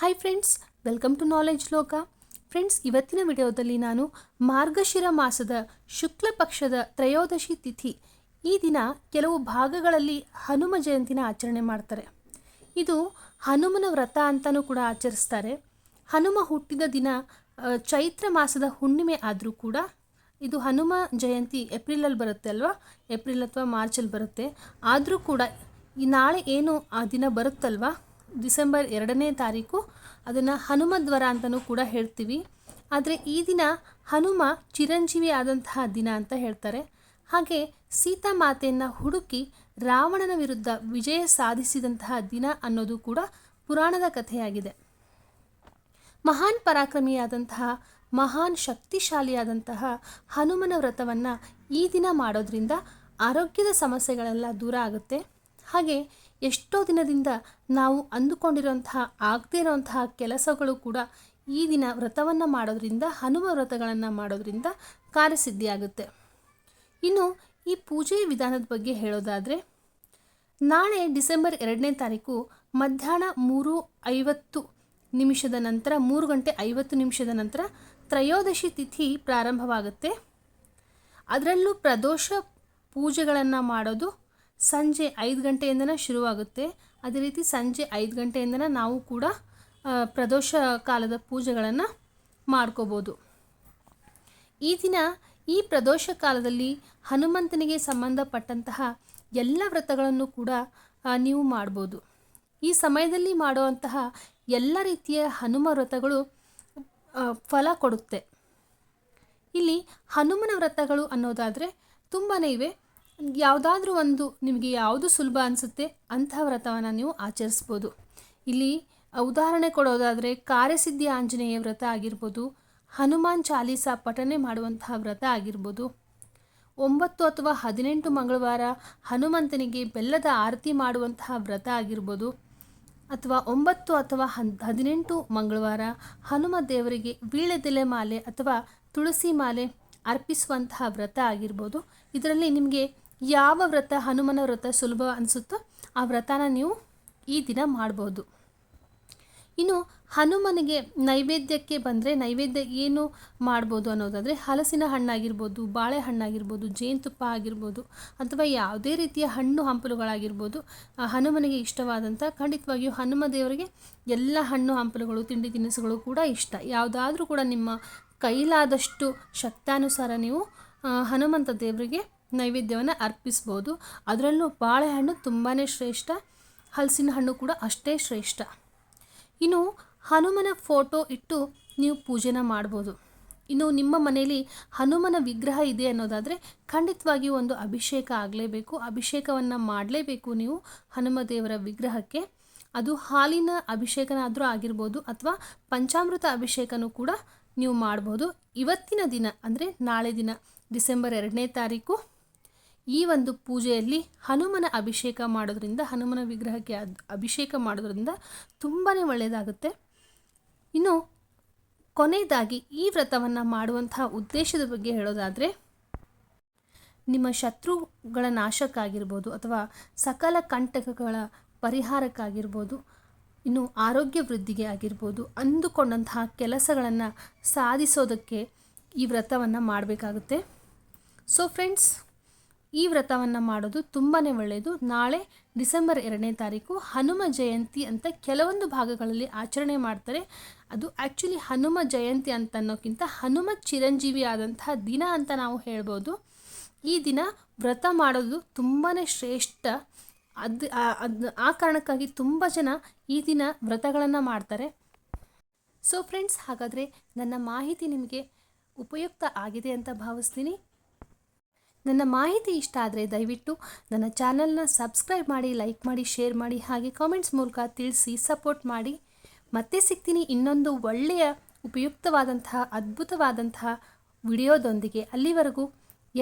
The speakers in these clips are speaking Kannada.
Hi friends welcome to knowledge Loka friends ಇವತ್ತಿನ ವಿಡಿಯೋದಲ್ಲಿ ನಾನು ಮಾರ್ಗಶಿರ ಮಾಸದ ಶುಕ್ಲ ಪಕ್ಷದ ತ್ರಯೋದಶಿ ತಿಥಿ. ಈ ದಿನ ಕೆಲವು ಭಾಗಗಳಲ್ಲಿ ಹನುಮ ಜಯಂತಿನ ಆಚರಣೆ ಮಾಡ್ತಾರೆ. ಇದು ಹನುಮನ ವ್ರತ ಅಂತಲೂ ಕೂಡ ಆಚರಿಸ್ತಾರೆ. ಹನುಮ ಹುಟ್ಟಿದ ದಿನ ಚೈತ್ರ ಮಾಸದ ಹುಣ್ಣಿಮೆ ಆದರೂ ಕೂಡ ಇದು ಹನುಮ ಜಯಂತಿ ಏಪ್ರಿಲಲ್ಲಿ ಬರುತ್ತೆ ಅಲ್ವಾ? ಏಪ್ರಿಲ್ ಅಥವಾ ಮಾರ್ಚಲ್ಲಿ ಬರುತ್ತೆ. ಆದರೂ ಕೂಡ ಈ ನಾಳೆ ಏನು ಆ ದಿನ ಬರುತ್ತಲ್ವಾ? ಡಿಸೆಂಬರ್ ಎರಡನೇ ತಾರೀಕು, ಅದನ್ನು ಹನುಮದ್ವರ ಅಂತಲೂ ಕೂಡ ಹೇಳ್ತೀವಿ. ಆದರೆ ಈ ದಿನ ಹನುಮ ಚಿರಂಜೀವಿ ಆದಂತಹ ದಿನ ಅಂತ ಹೇಳ್ತಾರೆ. ಹಾಗೆ ಸೀತಾ ಮಾತೆಯನ್ನು ಹುಡುಕಿ ರಾವಣನ ವಿರುದ್ಧ ವಿಜಯ ಸಾಧಿಸಿದಂತಹ ದಿನ ಅನ್ನೋದು ಕೂಡ ಪುರಾಣದ ಕಥೆಯಾಗಿದೆ. ಮಹಾನ್ ಪರಾಕ್ರಮಿಯಾದಂತಹ, ಮಹಾನ್ ಶಕ್ತಿಶಾಲಿಯಾದಂತಹ ಹನುಮನ ವ್ರತವನ್ನು ಈ ದಿನ ಮಾಡೋದ್ರಿಂದ ಆರೋಗ್ಯದ ಸಮಸ್ಯೆಗಳೆಲ್ಲ ದೂರ ಆಗುತ್ತೆ. ಹಾಗೆ ಎಷ್ಟೋ ದಿನದಿಂದ ನಾವು ಅಂದುಕೊಂಡಿರುವಂತಹ, ಆಗದೇ ಇರುವಂತಹ ಕೆಲಸಗಳು ಕೂಡ ಈ ದಿನ ವ್ರತವನ್ನು ಮಾಡೋದ್ರಿಂದ, ಹನುಮ ವ್ರತಗಳನ್ನು ಮಾಡೋದ್ರಿಂದ ಕಾರ್ಯಸಿದ್ಧಿಯಾಗುತ್ತೆ. ಇನ್ನು ಈ ಪೂಜೆ ವಿಧಾನದ ಬಗ್ಗೆ ಹೇಳೋದಾದರೆ, ನಾಳೆ ಡಿಸೆಂಬರ್ ಎರಡನೇ ತಾರೀಕು ಮಧ್ಯಾಹ್ನ ಮೂರು ಐವತ್ತು ನಿಮಿಷದ ನಂತರ, ಮೂರು ಗಂಟೆ ಐವತ್ತು ನಿಮಿಷದ ನಂತರ ತ್ರಯೋದಶಿ ತಿಥಿ ಪ್ರಾರಂಭವಾಗುತ್ತೆ. ಅದರಲ್ಲೂ ಪ್ರದೋಷ ಪೂಜೆಗಳನ್ನು ಮಾಡೋದು ಸಂಜೆ ಐದು ಗಂಟೆಯಿಂದನೇ ಶುರುವಾಗುತ್ತೆ. ಅದೇ ರೀತಿ ಸಂಜೆ ಐದು ಗಂಟೆಯಿಂದನೇ ನಾವು ಕೂಡ ಪ್ರದೋಷ ಕಾಲದ ಪೂಜೆಗಳನ್ನು ಮಾಡ್ಕೋಬೋದು. ಈ ದಿನ ಈ ಪ್ರದೋಷ ಕಾಲದಲ್ಲಿ ಹನುಮಂತನಿಗೆ ಸಂಬಂಧಪಟ್ಟಂತಹ ಎಲ್ಲ ವ್ರತಗಳನ್ನು ಕೂಡ ನೀವು ಮಾಡ್ಬೋದು. ಈ ಸಮಯದಲ್ಲಿ ಮಾಡುವಂತಹ ಎಲ್ಲ ರೀತಿಯ ಹನುಮ ವ್ರತಗಳು ಫಲ ಕೊಡುತ್ತೆ. ಇಲ್ಲಿ ಹನುಮನ ವ್ರತಗಳು ಅನ್ನೋದಾದರೆ ತುಂಬಾ ಇವೆ. ಯಾವುದಾದ್ರೂ ಒಂದು ನಿಮಗೆ ಯಾವುದು ಸುಲಭ ಅನಿಸುತ್ತೆ ಅಂಥ ವ್ರತವನ್ನು ನೀವು ಆಚರಿಸ್ಬೋದು. ಇಲ್ಲಿ ಉದಾಹರಣೆ ಕೊಡೋದಾದರೆ ಕಾರ್ಯಸಿದ್ಧಿ ಆಂಜನೇಯ ವ್ರತ ಆಗಿರ್ಬೋದು, ಹನುಮಾನ್ ಚಾಲೀಸ ಪಠನೆ ಮಾಡುವಂತಹ ವ್ರತ ಆಗಿರ್ಬೋದು. ಒಂಬತ್ತು ಅಥವಾ ಹದಿನೆಂಟು ಮಂಗಳವಾರ ಹನುಮಂತನಿಗೆ ಬೆಲ್ಲದ ಆರತಿ ಮಾಡುವಂತಹ ವ್ರತ ಆಗಿರ್ಬೋದು. ಅಥವಾ ಒಂಬತ್ತು ಅಥವಾ ಹದಿನೆಂಟು ಮಂಗಳವಾರ ಹನುಮ ದೇವರಿಗೆ ವೀಳ್ಯದೆಲೆ ಮಾಲೆ ಅಥವಾ ತುಳಸಿ ಮಾಲೆ ಅರ್ಪಿಸುವಂತಹ ವ್ರತ ಆಗಿರ್ಬೋದು. ಇದರಲ್ಲಿ ನಿಮಗೆ ಯಾವ ವ್ರತ ಹನುಮನ ವ್ರತ ಸುಲಭ ಅನಿಸುತ್ತೋ ಆ ವ್ರತನ ನೀವು ಈ ದಿನ ಮಾಡ್ಬೋದು. ಇನ್ನು ಹನುಮನಿಗೆ ನೈವೇದ್ಯಕ್ಕೆ ಬಂದರೆ ನೈವೇದ್ಯ ಏನು ಮಾಡ್ಬೋದು ಅನ್ನೋದಾದರೆ ಹಲಸಿನ ಹಣ್ಣಾಗಿರ್ಬೋದು ಬಾಳೆಹಣ್ಣಾಗಿರ್ಬೋದು ಜೇನುತುಪ್ಪ ಆಗಿರ್ಬೋದು ಅಥವಾ ಯಾವುದೇ ರೀತಿಯ ಹಣ್ಣು ಹಂಪಲುಗಳಾಗಿರ್ಬೋದು ಹನುಮನಿಗೆ ಇಷ್ಟವಾದಂಥ ಖಂಡಿತವಾಗಿಯೂ ಹನುಮ ದೇವರಿಗೆ ಎಲ್ಲ ಹಣ್ಣು ಹಂಪಲುಗಳು, ತಿಂಡಿ ತಿನಿಸುಗಳು ಕೂಡ ಇಷ್ಟ. ಯಾವುದಾದ್ರೂ ಕೂಡ ನಿಮ್ಮ ಕೈಲಾದಷ್ಟು ಶಕ್ತಾನುಸಾರ ನೀವು ಹನುಮಂತ ದೇವರಿಗೆ ನೈವೇದ್ಯವನ್ನು ಅರ್ಪಿಸ್ಬೋದು. ಅದರಲ್ಲೂ ಬಾಳೆಹಣ್ಣು ತುಂಬಾ ಶ್ರೇಷ್ಠ. ಹಲಸಿನ ಹಣ್ಣು ಕೂಡ ಅಷ್ಟೇ ಶ್ರೇಷ್ಠ. ಇನ್ನು ಹನುಮನ ಫೋಟೋ ಇಟ್ಟು ನೀವು ಪೂಜೆನ ಮಾಡ್ಬೋದು. ಇನ್ನು ನಿಮ್ಮ ಮನೆಯಲ್ಲಿ ಹನುಮನ ವಿಗ್ರಹ ಇದೆ ಅನ್ನೋದಾದರೆ ಖಂಡಿತವಾಗಿಯೂ ಒಂದು ಅಭಿಷೇಕ ಆಗಲೇಬೇಕು. ಅಭಿಷೇಕವನ್ನು ಮಾಡಲೇಬೇಕು ನೀವು ಹನುಮ ದೇವರ ವಿಗ್ರಹಕ್ಕೆ. ಅದು ಹಾಲಿನ ಅಭಿಷೇಕನಾದರೂ ಆಗಿರ್ಬೋದು ಅಥವಾ ಪಂಚಾಮೃತ ಅಭಿಷೇಕನೂ ಕೂಡ ನೀವು ಮಾಡ್ಬೋದು. ಇವತ್ತಿನ ದಿನ ಅಂದರೆ ನಾಳೆ ದಿನ ಡಿಸೆಂಬರ್ ಎರಡನೇ ತಾರೀಕು ಈ ಒಂದು ಪೂಜೆಯಲ್ಲಿ ಹನುಮನ ಅಭಿಷೇಕ ಮಾಡೋದ್ರಿಂದ, ಹನುಮನ ವಿಗ್ರಹಕ್ಕೆ ಅಭಿಷೇಕ ಮಾಡೋದ್ರಿಂದ ತುಂಬಾ ಒಳ್ಳೆಯದಾಗುತ್ತೆ ಇನ್ನು ಕೊನೆಯದಾಗಿ ಈ ವ್ರತವನ್ನು ಮಾಡುವಂತಹ ಉದ್ದೇಶದ ಬಗ್ಗೆ ಹೇಳೋದಾದರೆ, ನಿಮ್ಮ ಶತ್ರುಗಳ ನಾಶಕ್ಕಾಗಿರ್ಬೋದು ಅಥವಾ ಸಕಲ ಕಂಟಕಗಳ ಪರಿಹಾರಕ್ಕಾಗಿರ್ಬೋದು, ಇನ್ನು ಆರೋಗ್ಯ ವೃದ್ಧಿಗೆ ಆಗಿರ್ಬೋದು, ಅಂದುಕೊಂಡಂತಹ ಕೆಲಸಗಳನ್ನು ಸಾಧಿಸೋದಕ್ಕೆ ಈ ವ್ರತವನ್ನು ಮಾಡಬೇಕಾಗುತ್ತೆ. ಸೊ ಫ್ರೆಂಡ್ಸ್ ಈ ವ್ರತವನ್ನು ಮಾಡೋದು ತುಂಬಾ ಒಳ್ಳೆಯದು ನಾಳೆ ಡಿಸೆಂಬರ್ ಎರಡನೇ ತಾರೀಕು ಹನುಮ ಜಯಂತಿ ಅಂತ ಕೆಲವೊಂದು ಭಾಗಗಳಲ್ಲಿ ಆಚರಣೆ ಮಾಡ್ತಾರೆ. ಅದು ಆ್ಯಕ್ಚುಲಿ ಹನುಮ ಜಯಂತಿ ಅಂತ ಅನ್ನೋಕ್ಕಿಂತ ಹನುಮ ಚಿರಂಜೀವಿ ಆದಂತಹ ದಿನ ಅಂತ ನಾವು ಹೇಳ್ಬೋದು. ಈ ದಿನ ವ್ರತ ಮಾಡೋದು ತುಂಬಾ ಶ್ರೇಷ್ಠ. ಅದು ಅದು, ಆ ಕಾರಣಕ್ಕಾಗಿ ತುಂಬ ಜನ ಈ ದಿನ ವ್ರತಗಳನ್ನು ಮಾಡ್ತಾರೆ. ಸೊ ಫ್ರೆಂಡ್ಸ್ ಹಾಗಾದರೆ ನನ್ನ ಮಾಹಿತಿ ನಿಮಗೆ ಉಪಯುಕ್ತ ಆಗಿದೆ ಅಂತ ಭಾವಿಸ್ತೀನಿ. ನನ್ನ ಮಾಹಿತಿ ಇಷ್ಟ ಆದರೆ ದಯವಿಟ್ಟು ನನ್ನ ಚಾನಲ್ನ ಸಬ್ಸ್ಕ್ರೈಬ್ ಮಾಡಿ, ಲೈಕ್ ಮಾಡಿ, ಶೇರ್ ಮಾಡಿ ಹಾಗೆ ಕಾಮೆಂಟ್ಸ್ ಮೂಲಕ ತಿಳಿಸಿ ಸಪೋರ್ಟ್ ಮಾಡಿ. ಮತ್ತೆ ಸಿಗ್ತೀನಿ ಇನ್ನೊಂದು ಒಳ್ಳೆಯ, ಉಪಯುಕ್ತವಾದಂತಹ, ಅದ್ಭುತವಾದಂತಹ ವಿಡಿಯೋದೊಂದಿಗೆ ಅಲ್ಲಿವರೆಗೂ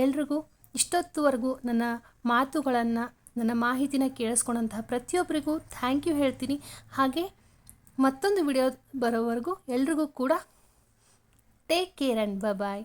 ಎಲ್ರಿಗೂ, ಇಷ್ಟೊತ್ತುವರೆಗೂ ನನ್ನ ಮಾತುಗಳನ್ನು, ನನ್ನ ಮಾಹಿತಿನ ಕೇಳಿಸ್ಕೊಂಡಂತಹ ಪ್ರತಿಯೊಬ್ಬರಿಗೂ ಥ್ಯಾಂಕ್ ಯು ಹೇಳ್ತೀನಿ. ಹಾಗೆ ಮತ್ತೊಂದು ವಿಡಿಯೋ ಬರೋವರೆಗೂ ಎಲ್ರಿಗೂ ಕೂಡ ಟೇಕ್ ಕೇರ್ ಆ್ಯಂಡ್ ಬಾಯ್